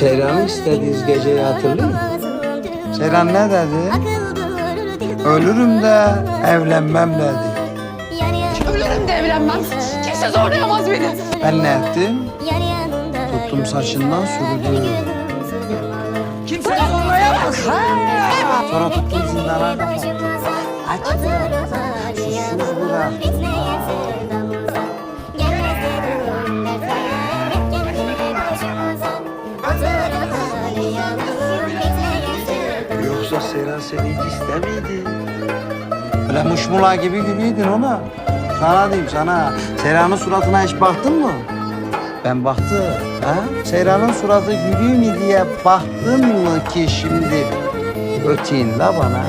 Seyran'ı istediğiniz geceyi hatırlıyor musun? Seyran ne dedi? Ölürüm de evlenmem dedi. Ölürüm de evlenmem. Kimse zorlayamaz beni. Ben ne ettim? Tuttum saçından sürdüm. Kimse zorlayamaz. Sonra tuttum zindana kapattım. Aç. Susuz bırak. Yoksa Seyran seni hiç istemiydi. Öyle muşmula gibi gülüydün ona. Sana diyeyim sana. Seyran'ın suratına hiç baktın mı? Ben baktım. Ha? Seyran'ın suratı gülüyor mu diye baktın mı ki şimdi? Öteyim la bana.